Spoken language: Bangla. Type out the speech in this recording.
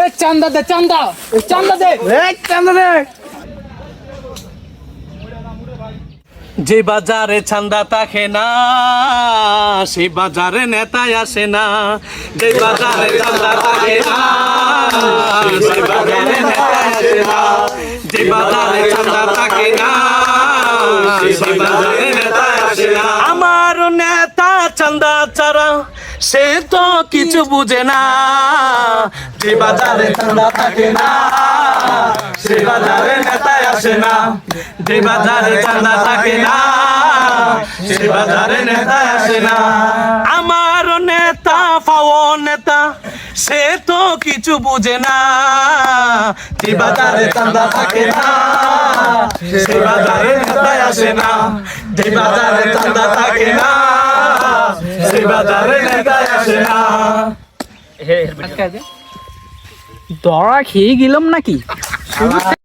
এ চান্দা দে চান্দা। এ চান্দা দে। এই চান্দা দে। যে বাজারে চান্দা থাকে না সেই বাজারে নেতা আসে না। যে বাজারে চান্দা থাকে না সেই বাজারে নেতায় আসে না। যে বাজারে চান্দা থাকে না সেই বাজারে নেতায় আসে না। আমার নেতা চান্দা চারা সে তো কিছু বুঝে না। যে বাজারে চান্দা থাকে না, সে বাজারে নেতায় আসে না। যে বাজারে চান্দা থাকে না, সে বাজারে নেতায় আসে না। আমার নেতা পাও নেতা, সে তো কিছু বুঝে না। যে বাজারে চান্দা থাকে না, সে বাজারে নেতায় আসে না। যে বাজারে চান্দা থাকে না, সে বাজারে নেতায় আসে না। ধরা খেয়ে গেলাম নাকি